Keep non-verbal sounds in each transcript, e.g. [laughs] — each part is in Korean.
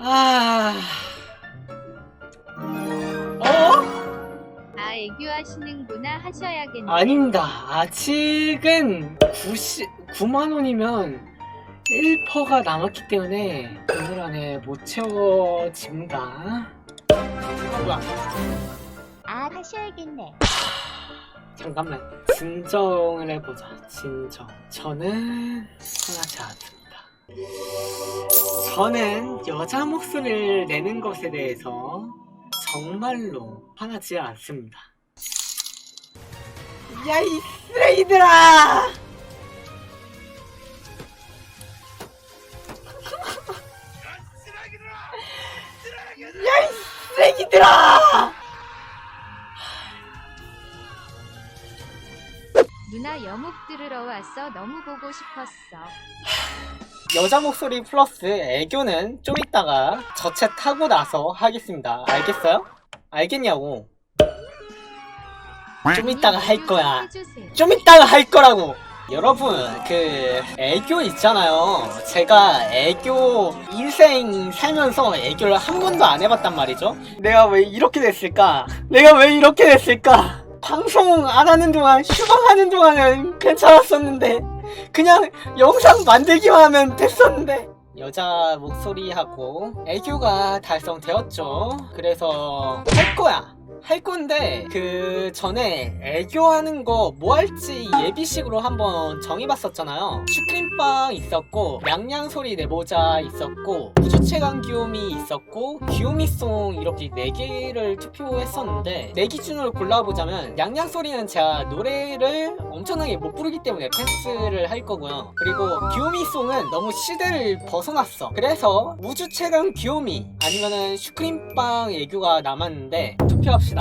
아. 어? 아 애교하시는구나 하셔야겠네. 아닙니다. 아직은 90, 9만 원이면 1%가 남았기 때문에 오늘 안에 못 채워집니다. 아, 뭐야? 아 하셔야겠네. 잠깐만. 진정을 해보자. 진정. 저는 않습니다. 저는 여자 목소리를 내는 것에 대해서 정말로 화나지 않습니다. 야, 이 쓰레기들아! 야, 이 쓰레기들아! 누나 여목 들으러 왔어. 너무 보고 싶었어. 여자 목소리 플러스 애교는 좀 이따가 저체 타고 나서 하겠습니다. 알겠어요? 알겠냐고. 좀 이따가 할 거야. 좀 이따가 할 거라고. 여러분, 그 애교 있잖아요. 제가 애교 인생 살면서 애교를 한 번도 안 해봤단 말이죠. 내가 왜 이렇게 됐을까? 내가 왜 이렇게 됐을까? 방송 안 하는 동안, 휴방하는 동안은 괜찮았었는데, 그냥 영상 만들기만 하면 됐었는데. 여자 목소리하고 애교가 달성되었죠. 그래서 할 거야. 할 건데 그 전에 애교하는 거 뭐 할지 예비식으로 한번 정해봤었잖아요. 슈크림빵 있었고 냥냥 소리 내보자 있었고 우주체감 귀요미 있었고 귀요미송 이렇게 네 개를 투표했었는데 내 기준으로 골라보자면 냥냥 소리는 제가 노래를 엄청나게 못 부르기 때문에 패스를 할 거고요. 그리고 귀요미송은 너무 시대를 벗어났어. 그래서 우주체감 귀요미 아니면은 슈크림빵 애교가 남았는데 투표합시다.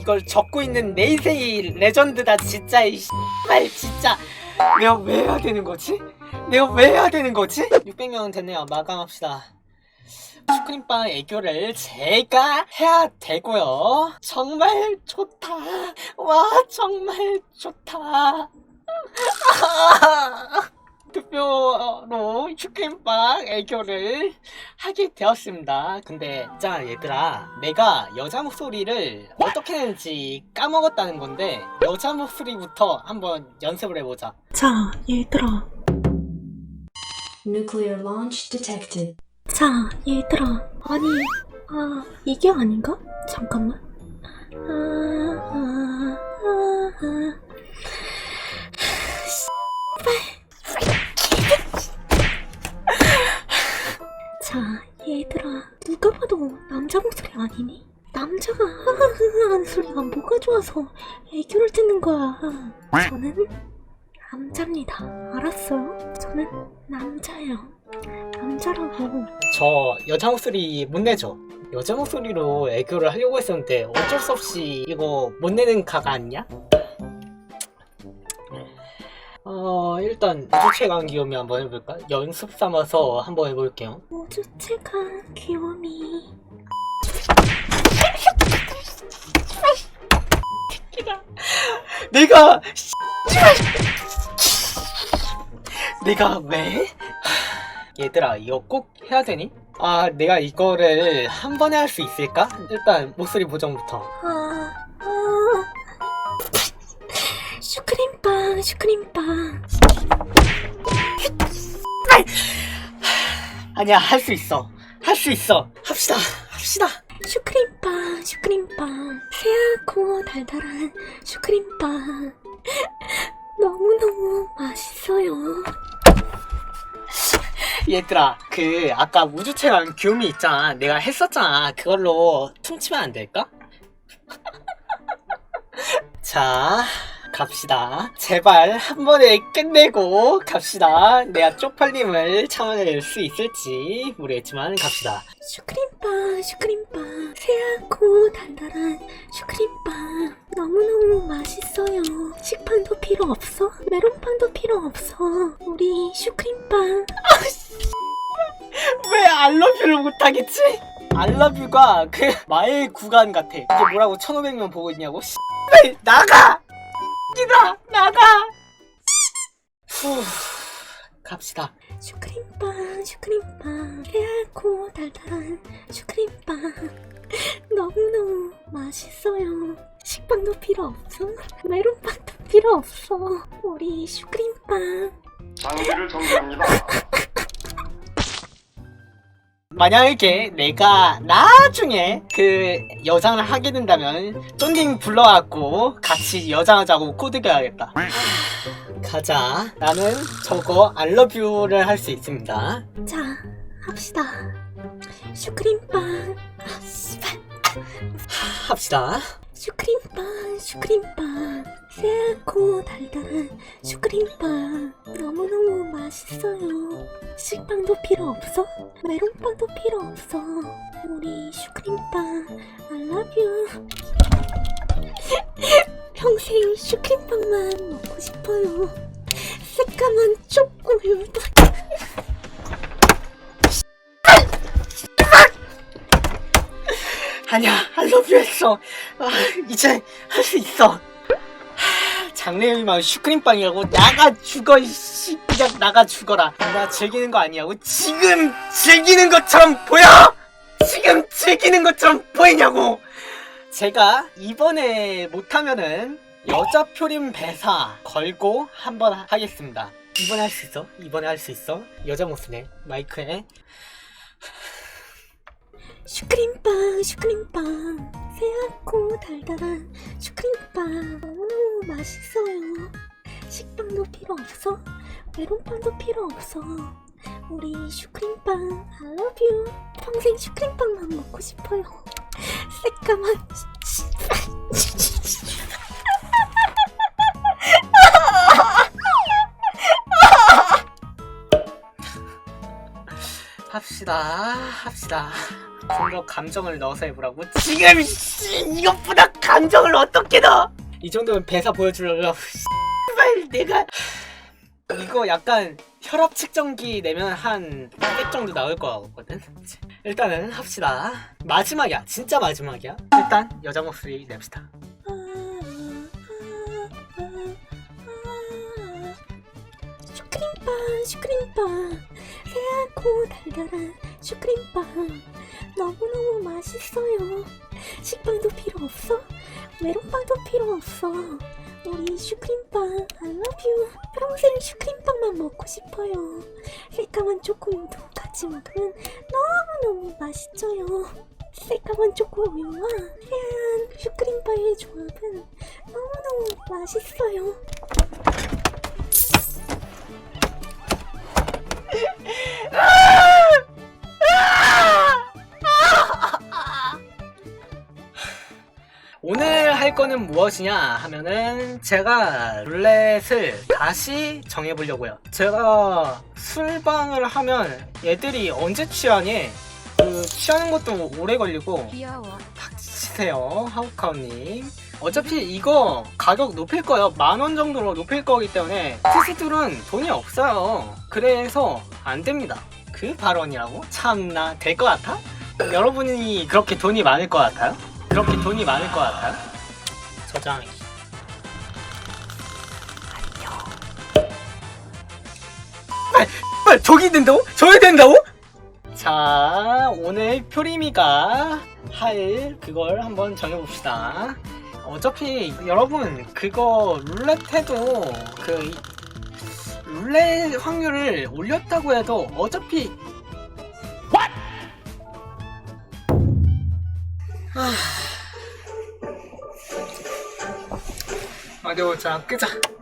이걸 적고 있는 내 인생이 레전드다 진짜 이 씨발 진짜. 내가 왜 해야 되는 거지? 내가 왜 해야 되는 거지? 600명 됐네요. 마감합시다. 슈크림빵 애교를 제가 해야 되고요. 정말 좋다. 와 정말 좋다. [laughs] 투표 로 슈크림빵 애교를 하게 되었습니다. 근데 있잖아 얘들아 내가 여자 목소리를 어떻게 내는지 까먹었다는 건데 여자 목소리부터 한번 연습을 해보자. 자, 얘들아. Nuclear launch detected. 자, 얘들아. 아니, 아, 이게 아닌가? 잠깐만. 아, 아, 아, 아. 자, 얘들아. 누가 봐도 남자 목소리 아니니? 남자가 하하하 하는 소리가 뭐가 좋아서 애교를 듣는 거야. 저는 남자입니다. 알았어요? 저는 남자예요. 남자라고. 저 여자 목소리 못 내죠? 여자 목소리로 애교를 하려고 했었는데 어쩔 수 없이 이거 못 내는 가가 아니냐? 어 일단 우주체감 귀요미 한번 해볼까? 연습 삼아서 한번 해볼게요. 우주체가 귀요미. 내가 내가 왜? 얘들아 이거 꼭 해야 되니? 아 내가 이거를 한 번에 할 수 있을까? 일단 목소리 보정부터 슈크림빵. 아니야 할 수 있어 할 수 있어 합시다 합시다 슈크림빵, 슈크림빵. 새하고 달달한 슈크림빵. 너무너무 맛있어요. 얘들아 그 아까 우주체감 귀요미 있잖아 내가 했었잖아 그걸로 퉁치면 안 될까? [laughs] 자 갑시다 제발 한 번에 끝내고 갑시다 내가 쪽팔림을 참아낼 수 있을지 모르겠지만 갑시다 슈크림빵, 슈크림빵. 새하고 달달한 슈크림빵. 너무너무 맛있어요. 식빵도 필요 없어? 메론빵도 필요 없어. 우리 슈크림빵. [laughs] 왜 알러뷰를 못하겠지? 알러뷰가 그 마일 구간 같아 이게 뭐라고 1500명 보고 있냐고 씨발 나가! 이다. 나가! 후 갑시다. 슈크림빵 슈크림빵. 새하얗고 달달한 슈크림빵. 너무너무 맛있어요. 식빵도 필요 없어. 메론빵도 필요 없어. 우리 슈크림빵. 장비를 정지합니다. 만약에 내가 나중에 그 여장을 하게 된다면 쫀딩 불러갖고 같이 여장하자고 코드겨야겠다. [sighs] 가자. 나는 저거 알러뷰를 할 수 있습니다. 자 합시다 슈크림빵 아 씨발 합시다. 슈크림빵 슈크림빵. 새하얗고 달달한 슈크림빵. 너무너무 맛있어요. 식빵도 필요 없어? 메론빵도 필요 없어. 우리 슈크림빵 I love you. [laughs] 평생 슈크림빵만 먹고 싶어요. 새까만 초코우유 아니야, 알러뷰 했어. 아, 이제 할 수 있어. 하, 장래희망 슈크림빵이라고 나가 죽어, 이씨. 그냥 나가 죽어라. 나 즐기는 거 아니냐고? 지금 즐기는 것처럼 보여! 지금 즐기는 것처럼 보이냐고! 제가 이번에 못하면은 여자 표림 배사 걸고 한번 하겠습니다. 이번에 할 수 있어? 이번에 할 수 있어? 여자 목소리 마이크에 슈크림빵 슈크림빵. 새하얗고 달달한 슈크림빵. 너무너무 맛있어요. 식빵도 필요 없어? 메론빵도 필요 없어. 우리 슈크림빵 you. 평생 슈크림빵만 먹고 싶어요. 새까만. 합시다 합시다 좀 더 감정을 넣어서 해보라고? 지금 씨, 이것보다 감정을 어떻게 넣어? 이 정도면 배사 보여주려고. [laughs] 씨발 내가. 이거 약간 혈압 측정기 내면 한 100 정도 나올 거 같거든? 일단은 합시다. 마지막이야. 진짜 마지막이야. 일단 여자 목소리 냅시다. 슈크림빵 슈크림빵. 새하얗고 달달한 슈크림빵. 너무너무 맛있어요. 식빵도 필요 없어? 메론빵도 필요 없어? 우리 슈크림빵 you. 평생 슈크림빵만 먹고 싶어요. 새까만 초코우유도 같이 먹으면 너무너무 맛있어요. 새까만 초코우유와 새하얀 슈크림빵의 조합은 너무너무 맛있어요 오늘 할 거는 무엇이냐 하면은 제가 룰렛을 다시 정해보려고요. 제가 술방을 하면 애들이 언제 취하니? 그 취하는 것도 오래 걸리고. 닥치세요 하우카우님. 어차피 이거 가격 높일 거예요. 만 원 정도로 높일 거기 때문에 티스툴은 돈이 없어요. 그래서 안 됩니다. 그 발언이라고? 참나 될 것 같아? 여러분이 그렇게 돈이 많을 것 같아요? 그렇게 돈이 많을 것 같아요? 저장하기. 안녕. 빨 저기 된다고? 저기 된다고? 자, 오늘 표리미가 할 그걸 한번 정해봅시다. 어차피 여러분 그거 룰렛 해도 그 이- 룰렛 확률을 올렸다고 해도 어차피 아, 어디 보자 끄자.